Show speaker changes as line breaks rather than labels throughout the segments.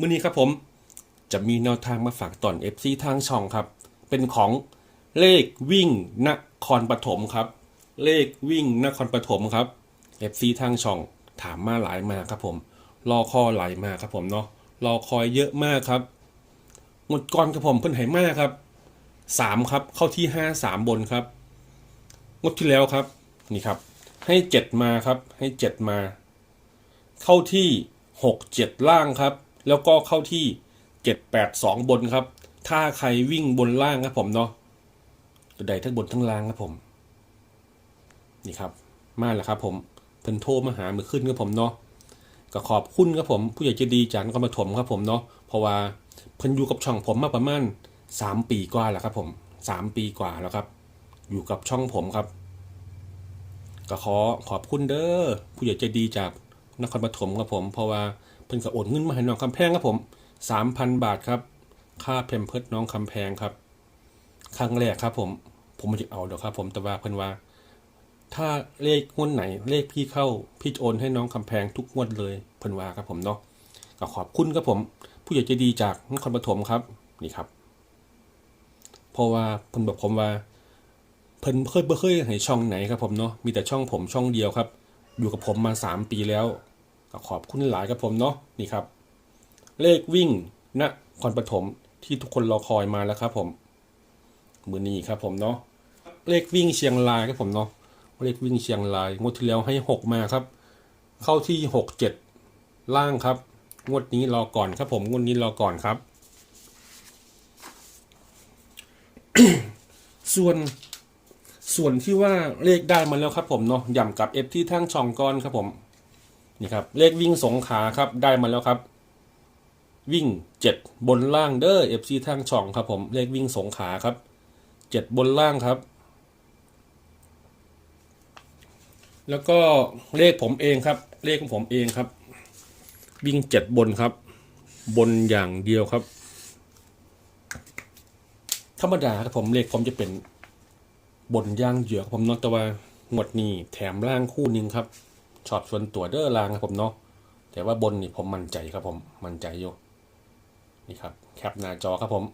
มื้อนี้ครับผมจะมีแนวทางมาฝากตอน FC ทางช่องครับ เป็นของเลขวิ่งนครปฐมครับ เลขวิ่งนครปฐมครับ FC ทางช่องถามมาหลายมาครับผม รอคอหลายมาครับผมเนาะรอคอยเยอะมากครับหมดก่อนครับผมเพิ่นไหมากครับสามครับเข้าที่ห้าสามบนครับงดที่แล้วครับนี่ครับ ให้เจ็ดมาครับ ให้เจ็ดมา เข้าที่หกเจ็ดล่างครับ แล้วก็เข้าที่เจ็ดแปดสองบนครับ ถ้าใครวิ่งบนล่างครับผมเนาะจะได้ทั้งบนทั้งล่างครับผม นี่ครับ มาแล้วครับผมเพิ่นโทรมาหามือขึ้นครับผมเนาะก็ขอบคุณครับผม ผู้ใหญ่ใจดีจากนครปฐมครับผมเนาะเพราะว่าเพิ่นอยู่กับช่องผมมาประมาณสามปีกว่าแล้วครับผมสามปีกว่าแล้วครับ อยู่กับช่องผมครับก็ขอขอบคุณเด้อผู้ใหญ่ใจดีจากนครปฐมครับผม เพราะว่า เพิ่นก็โอนเงินมาให้น้องคำแพงครับผมสามพันบาทครับ ค่าเพมเพิร์ดน้องคำแพงครับ ครั้งแรกครับ ผม ผมไม่ได้เอาเดี๋ยวครับ ผมแต่ว่าเพิ่นว่า ถ้าเลขงวดไหน เลขพี่เข้าพี่โอนให้น้องคำแพงทุกงวดเลยเพิ่นว่าครับผมเนาะก็ขอบคุณครับผม ผู้ใหญ่ใจดีจากนครปฐมครับนี่ครับเพราะว่าเพิ่นบอกผมว่าเพิ่นเคยบ่เคยให้ช่องไหนครับผมเนาะมีแต่ช่องผมช่องเดียวครับ อยู่กับผมมาสามปีแล้ว ก็ขอบคุณหลายครับผมเนาะนี่ครับ เลขวิ่งนะครปฐมที่ทุกคนรอคอยมาแล้วครับผมมือนี้ครับผมเนาะเลขวิ่งเชียงรายครับผมเนาะเลขวิ่งเชียงรายงวดที่แล้วให้หกมาครับ เข้าที่หกเจ็ดล่างครับ งวดนี้รอก่อนครับผมงวดนี้รอก่อนครับ ส่วนส่วนที่ว่าเลขได้มาแล้วครับผมเนาะย่ำกับเอฟที่ทั้งช่องก้อนครับผม นี่ครับเลขวิ่งสงขาครับได้มาแล้วครับ วิ่งเจ็ดบนล่างเด้อเอฟซีทั้งช่องครับผมเลขวิ่งสงขาครับเจ็ดบนล่างครับ แล้วก็เลขผมเองครับ เลขของผมเองครับ วิ่งเจ็ดบนครับ บนอย่างเดียวครับ ธรรมดาครับผมเลขผมจะเป็นบนย่างเหยือกผมนาะแต่ว่าหมดนี้แถมล่างคู่หนึ่งครับ ชอบส่วนตัวเด้อลางครับผมเนาะแต่ว่าบนนี่ผมมั่นใจครับผมมั่นใจอยู่นี่ครับแคปหน้าจอครับผม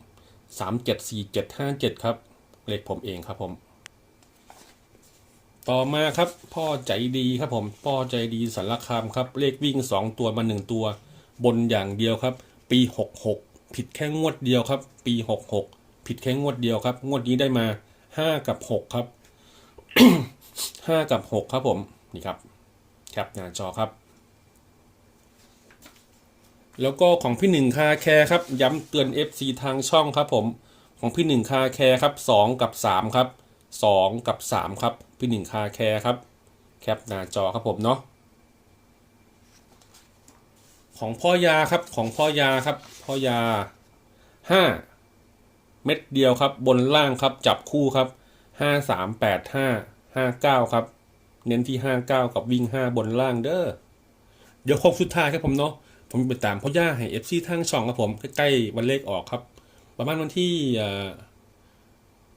สามเจ็ดสี่เจ็ดห้าเจ็ดครับเลขผมเองครับผม ต่อมาครับพ่อใจดีครับผมพ่อใจดีสารคามครับ เลขวิ่งสองตัวมาหนึ่งตัว บนอย่างเดียวครับ ปีหกหกผิดแค่งวดเดียวครับ ปีหกหกผิดแค่งวดเดียวครับ งวดนี้ได้มาห้ากับหกครับห้ากับหกครับผมนี่ครับ แคปหน้าจอครับ แล้วก็ของพี่หนึ่งคาแคร์ครับ ย้ำเตือน FC ทางช่องครับผม ของพี่หนึ่งคาแคร์ครับสองกับสามครับสองกับสามครับพี่หนึ่งคาแคร์ครับ แคปหน้าจอครับผมเนาะของพ่อยาครับของพ่อยาครับพ่อยาห้าเม็ดเดียวครับ บนล่างครับจับคู่ครับห้าสามแปดห้าห้าเก้าครับ เน้นที่ห้าเก้ากับวิ่งห้าบนล่างเด้อ เดี๋ยวโค้งสุดท้ายครับผมเนาะ ผมไปตามพ่อย่าให้เอฟซีทางช่องครับผม ใกล้ๆวันเลขออกครับ ประมาณวันที่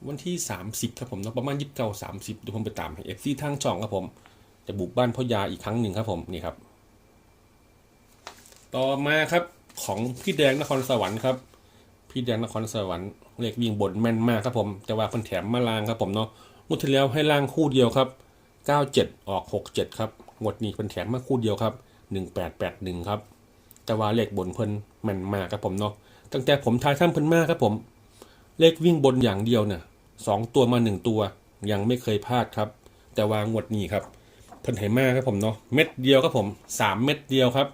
วันที่สามสิบครับผมเนาะประมาณยี่สิบเก้าสามสิบเดี๋ยวผมไปตามให้เอฟซีทางช่องครับผม จะบุกบ้านพ่อยาอีกครั้งหนึ่งครับผมนี่ครับ ต่อมาครับของพี่แดงนครสวรรค์ครับพี่แดงนครสวรรค์เลขวิ่งบนแม่นมากครับผม แต่ว่าคนแถมมาลางครับผมเนาะงวดที่แล้วให้ล่างคู่เดียวครับ 97 ออก 67 ครับงวดนี้คนแถมมาคู่เดียวครับ 1881 ครับ แต่ว่าเลขบนเพิ่นแม่นมากครับผมเนาะตั้งแต่ผมทายท่านเพิ่นมากครับผม เลขวิ่งบนอย่างเดียวเนี่ยสองตัวมาหนึ่งตัวยังไม่เคยพลาดครับ แต่ว่างวดนี้ครับเพิ่นให้มากครับผมเนาะเม็ดเดียวครับผมสามเม็ดเดียวครับ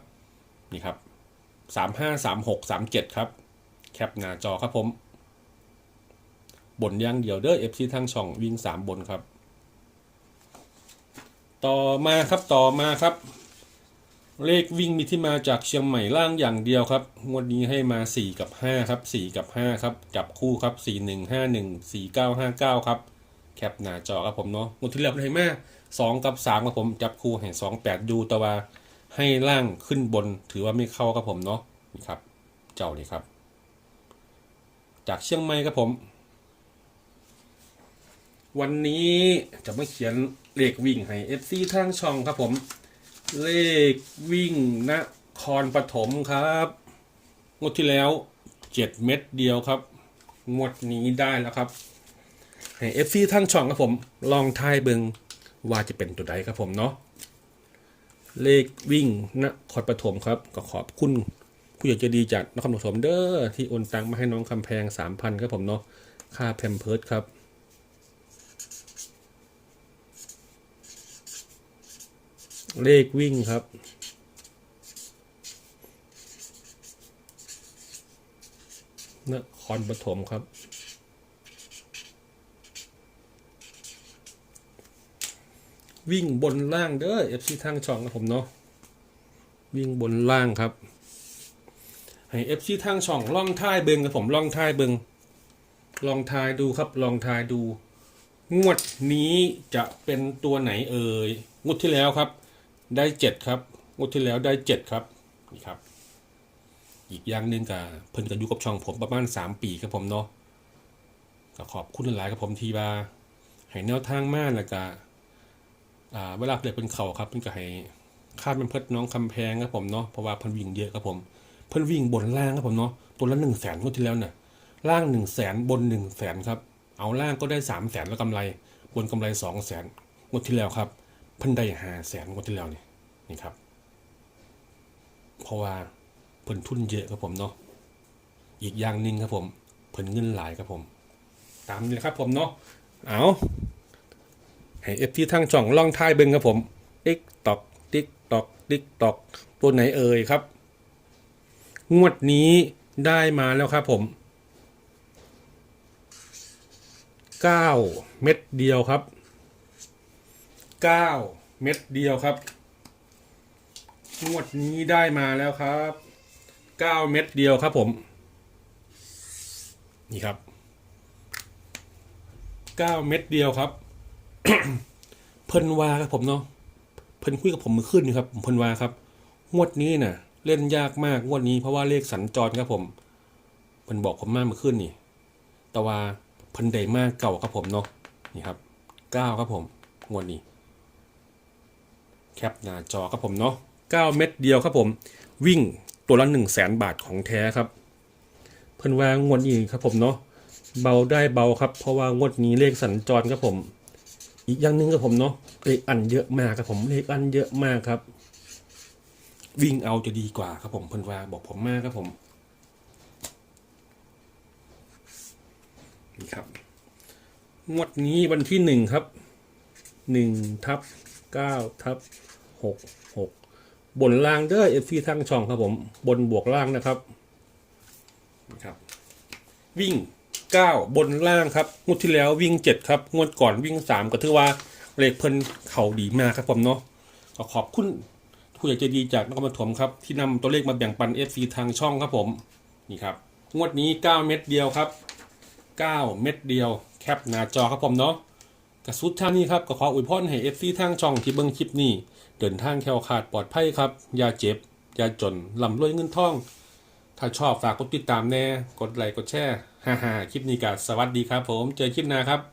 นี่ครับสามห้าสามหกสามเจ็ดครับ แคปหน้าจอครับผม บนอย่างเดียวเด้อ FC ทางช่องวิ่งสามบนครับ ต่อมาครับต่อมาครับ เลขวิ่งมีที่มาจากเชียงใหม่ล่างอย่างเดียวครับงวดนี้ให้มา 4 กับ 5 ครับ 4 กับ 5 ครับจับคู่ครับ 4 1 5 1 4 9 5 9 ครับ แคปหน้าจอครับผมเนาะงวดที่แล้วให้มา2 กับ3ครับผมจับคู่ให้2 8ดูแต่ว่าให้ล่างขึ้นบนถือว่าไม่เข้าครับผมเนาะนี่ครับ เจ้านี่ครับ จากเชียงใหม่ครับผม วันนี้จะไมาเขียน เลขวิ่งให้ FC ทางช่องครับผม เลขวิ่งนครปฐมครับงวดที่แล้วเจ็ดเม็ดเดียวครับงวดนี้ได้แล้วครับให้เอฟซีทั้งช่องครับผม ลองทายเบิงว่าจะเป็นตัวใดครับผมเนาะเลขวิ่งนครปฐมครับ ก็ขอบคุณผู้ใหญ่ใจดีจากนครปฐมเด้อที่โอนตังมาให้น้องคำแพงสามพันครับผมเนาะค่าแพมเพิร์ดครับ เลขวิ่งครับ นครปฐมครับ วิ่งบนล่างเด้อ FC ทางช่องครับผมเนาะวิ่งบนล่างครับให้ FC ทางช่องล่องท้ายเบิงครับผมล่องท้ายเบิงลองทายดูครับ ลองทายดู งวดนี้จะเป็นตัวไหนเอ่ย งวดที่แล้วครับ ได้เจ็ดครับงวดที่แล้วได้เจ็ดครับนี่ครับ อีกอย่างหนึ่งกับเพิ่นกับอยู่กับช่องผมประมาณสามปีครับผมเนาะก็ขอบคุณหลายครับผมที่ว่าให้แนวทางมากแล้วก็เวลาเปลี่ยนเป็นเข่าครับเพิ่นก็ให้คาดเป็นเพิ่นน้องคำแพงครับผมเนาะเพราะว่าเพิ่นวิ่งเยอะครับผม เพิ่นวิ่งบนล่างครับผมเนาะตัวละหนึ่งแสนงวดที่แล้วเนี่ยล่างหนึ่งแสนบนหนึ่งแสนครับเอาล่างก็ได้สามแสนแล้วกำไร บนกำไรสองแสนงวดที่แล้วครับ เพิ่นได้หาแสนงวดที่แล้วนี่นี่ครับ เพราะว่าเพิ่นทุนเยอะครับผมเนาะอีกอย่างหนึ่งครับผมเพิ่นเงินหลายครับผม ตามนี้ครับผมเนาะเอาให้เอฟที่ทั้งจ่องล่องท้ายเบิ้งครับผมติ๊กตอกติ๊กตอกติ๊กตอกตัวไหนเอ่ยครับ งวดนี้ได้มาแล้วครับผมเก้าเม็ดเดียวครับ เก้าเม็ดเดียวครับ งวดนี้ได้มาแล้วครับเก้าเม็ดเดียวครับผม นี่ครับเก้าเม็ดเดียวครับ เพิ่นวาครับผมเนาะเพิ่นคุยกับผมมื่อคืนนี่ครับเพิ่นวาครับงวดนี้น่ะ เล่นยากมากงวดนี้เพราะว่าเลขสัญจรครับผมเพิ่นบอกผมมาเมื่อคืนนี่แต่ว่าเพิ่นได้มากเก่าครับผมเนาะนี่ครับเก้าครับผมงวดนี้ แคปหน้าจอครับผมเนาะเก้าเม็ดเดียวครับผม วิ่งตัวละหนึ่งแสนบาทของแท้ครับ เพิ่นว่างวดนี้ครับผมเนาะเบาได้เบาครับ เพราะว่างวดนี้เลขสัญจรครับผม อีกอย่างหนึ่งครับผมเนาะเลขอันเยอะมากครับผมเลขอันเยอะมากครับ วิ่งเอาจะดีกว่าครับผมเพิ่นว่าบอกผมมากครับผมนี่ครับงวดนี้วันที่หนึ่งครับหนึ่งทับ เก้าทับหกหกบนล่างเด้อเอฟซีทั้งช่องครับผม บนบวกล่างนะครับครับ วิ่งเก้าบนล่างครับงวดที่แล้ววิ่งเจ็ดครับงวดก่อนวิ่งสามก็ถือว่าเลขเพิ่นเข่าดีมากครับผมเนาะก็ขอบคุณผู้ใหญ่ใจดีจากนครปฐมครับ ที่นำตัวเลขมาแบ่งปันเอฟซีทางช่องครับผมนี่ครับงวดนี้เก้าเม็ดเดียวครับเก้าเม็ดเดียว แคปหน้าจอครับผมเนาะ กระสุดท่างนี้ครับก็ขออวยพรให้เอฟซีทางช่องที่เบิ้งคลิปนี้ เดินทางแคล้วขาดปลอดภัยครับอย่าเจ็บอย่าจนลำรวยเงินทอง ถ้าชอบฝากกดติดตามแน่ กดไลค์กดแชร์ฮ่าฮ่าคลิปนี้ก็สวัสดีครับผม เจอคลิปหน้าครับ